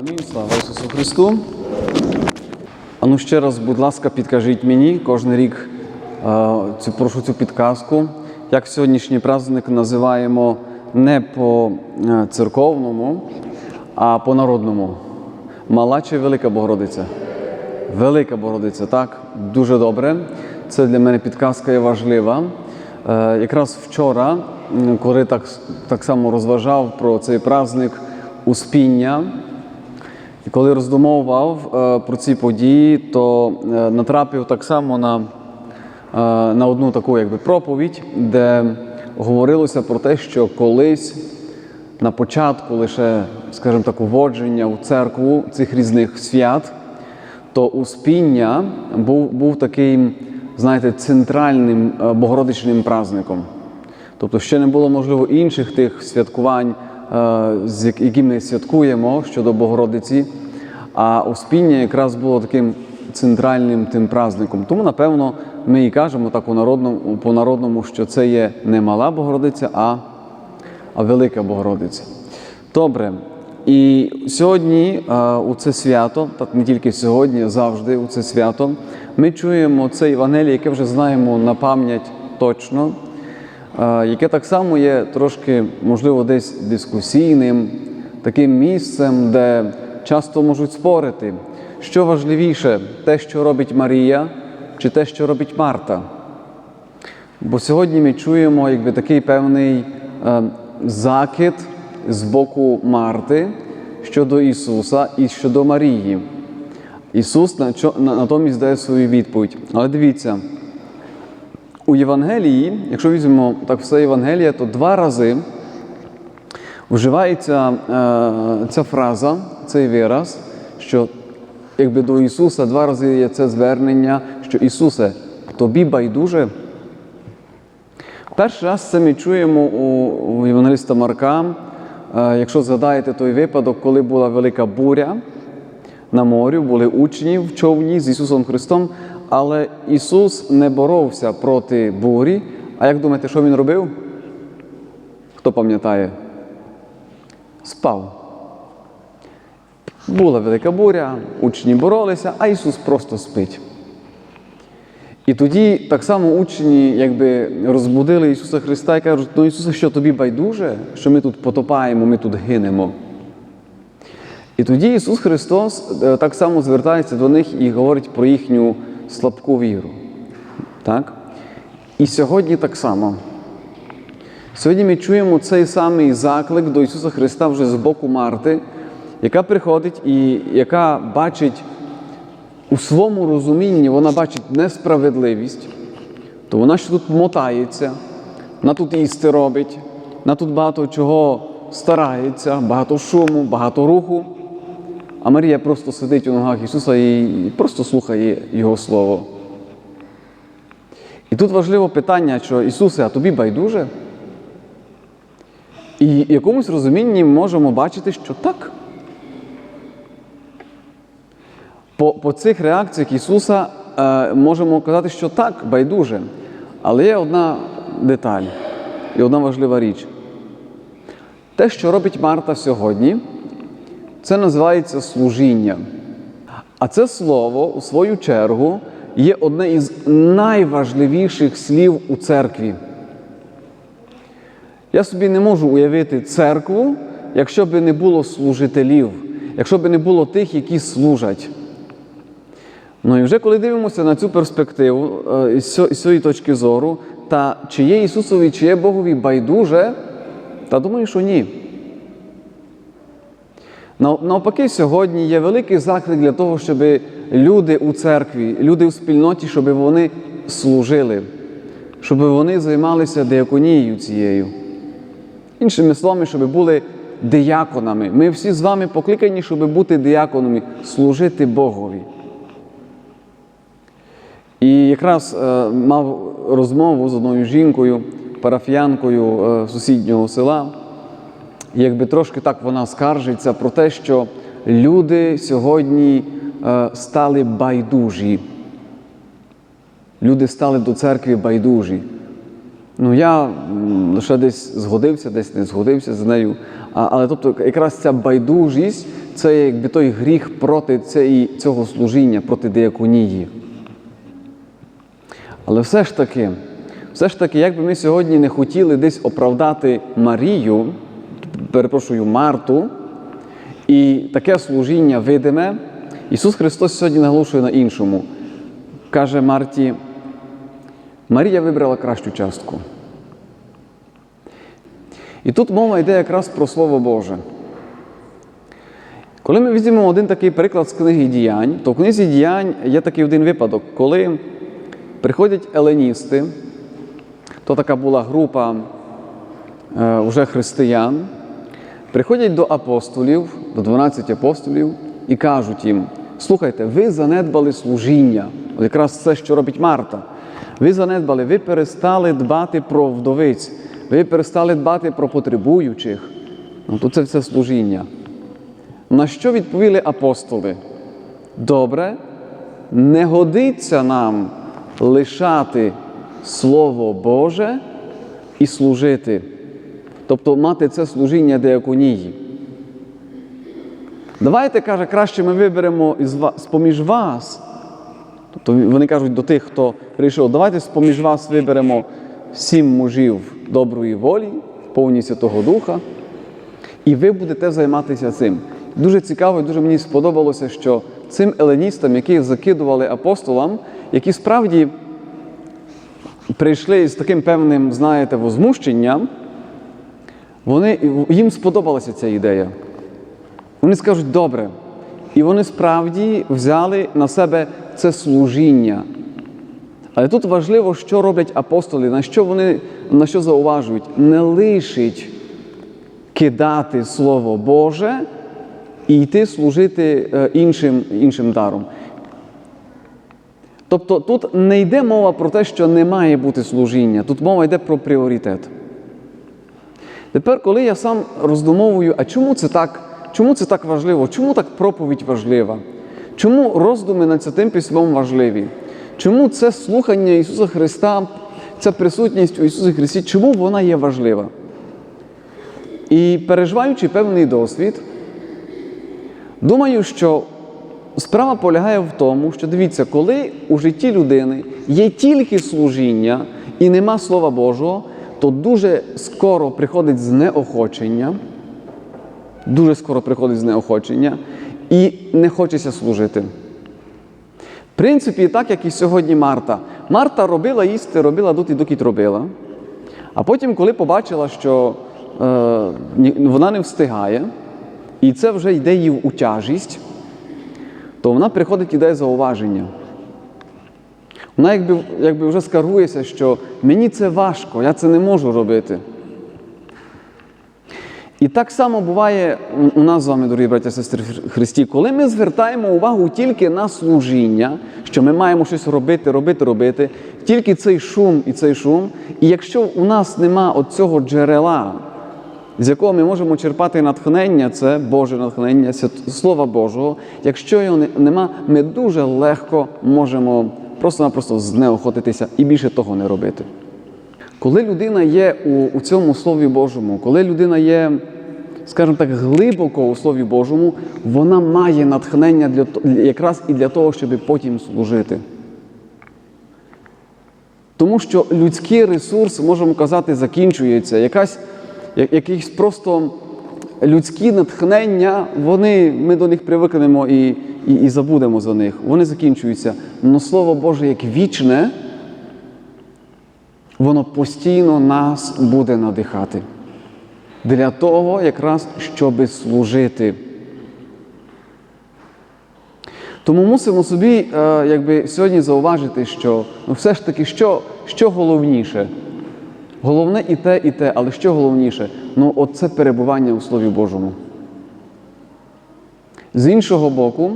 Амінь. Слава Ісусу Христу. А ну ще раз, будь ласка, підкажіть мені кожен рік е, цю, прошу цю підказку. Як сьогоднішній праздник називаємо не по е, церковному, а по народному. Мала чи велика Богородиця? Велика Богородиця, так, дуже добре. Це для мене підказка є важлива. Е, якраз вчора, коли так, так само розважав про цей праздник Успіння, коли роздумовував е, про ці події, то е, натрапив так само на, е, на одну таку якби, проповідь, де говорилося про те, що колись на початку лише, скажімо так, уводження у церкву цих різних свят, то Успіння був, був таким, знаєте, центральним богородичним праздником. Тобто ще не було, можливо, інших тих святкувань, з як- які ми святкуємо щодо Богородиці, а Успіння якраз було таким центральним тим праздником. Тому, напевно, ми і кажемо так у народному, по народному, що це є не мала Богородиця, а, а велика Богородиця. Добре. І сьогодні у це свято, так не тільки сьогодні, а завжди у це свято, ми чуємо це Євангеліє, яке вже знаємо на пам'ять точно, яке так само є трошки, можливо, десь дискусійним, таким місцем, де часто можуть спорити, що важливіше, те, що робить Марія, чи те, що робить Марта. Бо сьогодні ми чуємо якби такий певний е, закид з боку Марти щодо Ісуса і щодо Марії. Ісус натомість дає свою відповідь. Але дивіться, у Євангелії, якщо візьмемо так все Євангеліє, то два рази вживається е, ця фраза, цей вираз, що якби до Ісуса два рази є це звернення, що Ісусе, тобі байдуже. Перший раз це ми чуємо у, Євангеліста Марка. Е, Якщо згадаєте той випадок, коли була велика буря на морі, були учні в човні з Ісусом Христом, але Ісус не боровся проти бурі. А як думаєте, що Він робив? Хто пам'ятає? Спав. Була велика буря, учні боролися, а Ісус просто спить. І тоді так само учні якби розбудили Ісуса Христа і кажуть, ну Ісусе, що тобі байдуже, що ми тут потопаємо, ми тут гинемо. І тоді Ісус Христос е, так само звертається до них і говорить про їхню слабку віру. Так? І сьогодні так само. Сьогодні ми чуємо цей самий заклик до Ісуса Христа вже з боку Марти, яка приходить і яка бачить у своєму розумінні, вона бачить несправедливість, то вона ще тут мотається, вона тут їсти робить, вона тут багато чого старається, багато шуму, багато руху. А Марія просто сидить у ногах Ісуса і просто слухає Його Слово. І тут важливе питання, що Ісусе, а тобі байдуже? І якомусь розумінні можемо бачити, що так. По, по цих реакціях Ісуса е, можемо казати, що так, байдуже. Але є одна деталь і одна важлива річ. Те, що робить Марта сьогодні, це називається служіння. А це слово, у свою чергу, є одне із найважливіших слів у церкві. Я собі не можу уявити церкву, якщо б не було служителів, якщо б не було тих, які служать. Ну і вже коли дивимося на цю перспективу е, із цієї точки зору, та чи є Ісусові, чи є Богові байдуже, та думаю, що ні. Навпаки, сьогодні є великий заклик для того, щоб люди у церкві, люди у спільноті, щоб вони служили, щоб вони займалися деяконією цією. Іншими словами, щоб були дияконами. Ми всі з вами покликані, щоб бути дияконами, служити Богові. І якраз е, мав розмову з одною жінкою, парафіянкою е, сусіднього села. Якби трошки так вона скаржиться про те, що люди сьогодні е, стали байдужі. Люди стали до церкви байдужі. Ну, я лише десь згодився, десь не згодився з нею. А, але тобто, якраз ця байдужість це якби той гріх проти цієї, цього служіння, проти деяконії. Але все ж таки, все ж таки, як би ми сьогодні не хотіли десь оправдати Марію, перепрошую, Марту, і таке служіння видиме, Ісус Христос сьогодні наголошує на іншому. Каже Марті, Марія вибрала кращу частку. І тут мова йде якраз про Слово Боже. Коли ми візьмемо один такий приклад з книги діянь, то в книзі діянь є такий один випадок, коли приходять еленісти, то така була група е, вже християн, приходять до апостолів, до 12 апостолів і кажуть їм: слухайте, ви занедбали служіння, От якраз це, що робить Марта. Ви занедбали, ви перестали дбати про вдовиць, ви перестали дбати про потребуючих. Ну, то це все служіння. На що відповіли апостоли? Добре, не годиться нам лишати Слово Боже і служити, тобто мати це служіння деяконії. Давайте, каже, краще ми виберемо з-поміж вас. Тобто вони кажуть до тих, хто прийшов, давайте з-поміж вас виберемо сім мужів доброї волі, повні Святого Духа, і ви будете займатися цим. Дуже цікаво і дуже мені сподобалося, що цим еленістам, які закидували апостолам, які справді прийшли з таким певним, знаєте, возмущенням, вони, їм сподобалася ця ідея. Вони скажуть, добре. І вони справді взяли на себе це служіння. Але тут важливо, що роблять апостоли, на що вони на що зауважують, не лишить кидати Слово Боже і йти служити е, іншим, іншим даром. Тобто тут не йде мова про те, що не має бути служіння, тут мова йде про пріоритет. Тепер, коли я сам роздумовую, а чому це так? Чому це так важливо? Чому так проповідь важлива? Чому роздуми над святим письмом важливі? Чому це слухання Ісуса Христа, ця присутність у Ісусі Христі, чому вона є важлива? І переживаючи певний досвід, думаю, що справа полягає в тому, що дивіться, коли у житті людини є тільки служіння і нема Слова Божого, то дуже скоро приходить знеохочення, дуже скоро приходить знеохочення, і не хочеться служити. В принципі, так як і сьогодні Марта. Марта робила їсти, робила доти, доки робила. А потім, коли побачила, що е, вона не встигає, і це вже йде їй у тяжість, то вона приходить і дає зауваження. Вона якби, якби вже скаргується, що мені це важко, я це не можу робити. І так само буває у нас з вами, дорогі браття і сестри Христі, коли ми звертаємо увагу тільки на служіння, що ми маємо щось робити, робити, робити, тільки цей шум і цей шум. І якщо у нас нема цього джерела, з якого ми можемо черпати натхнення, це Боже натхнення, Слова Божого. Якщо його нема, ми дуже легко можемо просто-напросто знеохотитися і більше того не робити. Коли людина є у, у цьому Слові Божому, коли людина є, скажімо так, глибоко у Слові Божому, вона має натхнення для, якраз і для того, щоб потім служити. Тому що людський ресурс, можемо казати, закінчується. Якась, якісь просто людські натхнення, вони, ми до них привикнемо і, і, і забудемо за них. Вони закінчуються. Но Слово Боже як вічне, воно постійно нас буде надихати. Для того, якраз, щоби служити. Тому мусимо собі е, якби, сьогодні зауважити, що ну, все ж таки, що, що головніше? Головне і те, і те, але що головніше? Ну, от це перебування у Слові Божому. З іншого боку,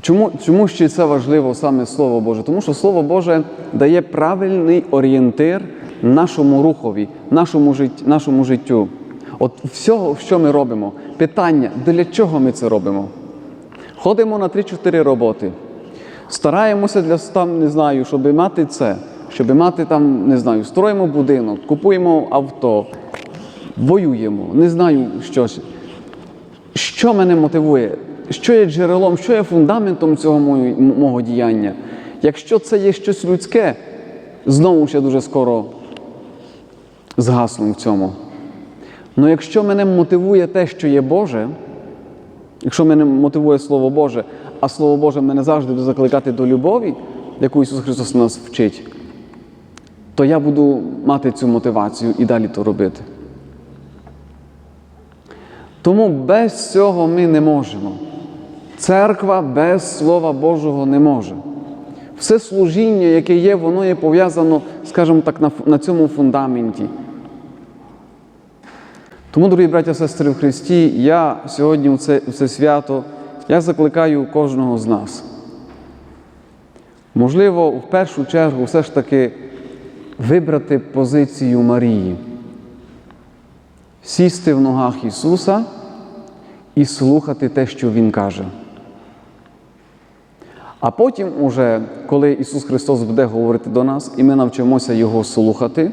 чому, чому ще це важливо саме Слово Боже? Тому що Слово Боже дає правильний орієнтир нашому рухові, нашому, жит, нашому життю. От всього, що ми робимо. Питання, для чого ми це робимо? Ходимо на 3-4 роботи. Стараємося для там, не знаю, щоб мати це, щоб мати там, не знаю, строїмо будинок, купуємо авто, воюємо, не знаю що. що мене мотивує, що є джерелом, що є фундаментом цього мого, мого діяння. Якщо це є щось людське, знову ще дуже скоро згаснув в цьому. Але якщо мене мотивує те, що є Боже, якщо мене мотивує Слово Боже, а Слово Боже мене завжди буде закликати до любові, яку Ісус Христос нас вчить, то я буду мати цю мотивацію і далі то робити. Тому без цього ми не можемо. Церква без Слова Божого не може. Все служіння, яке є, воно є пов'язано, скажімо так, на, на цьому фундаменті. Тому, дорогі браття сестри в Христі, я сьогодні у це, у це свято я закликаю кожного з нас. Можливо, в першу чергу все ж таки вибрати позицію Марії, сісти в ногах Ісуса і слухати те, що Він каже. А потім, уже, коли Ісус Христос буде говорити до нас, і ми навчимося Його слухати,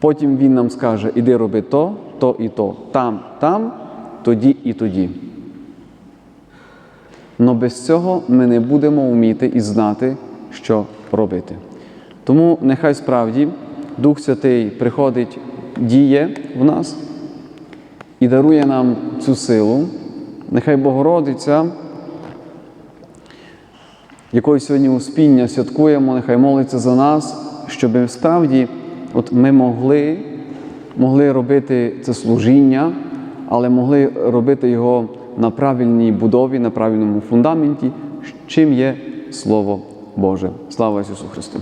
потім Він нам скаже, іди роби то, то і то, там, там, тоді і тоді. Но без цього ми не будемо вміти і знати, що робити. Тому нехай справді Дух Святий приходить, діє в нас і дарує нам цю силу. Нехай Богородиця, якої сьогодні успіння святкуємо, нехай молиться за нас, щоб справді от ми могли, могли робити це служіння, але могли робити його на правильній будові, на правильному фундаменті, чим є Слово Боже. Слава Ісусу Христу!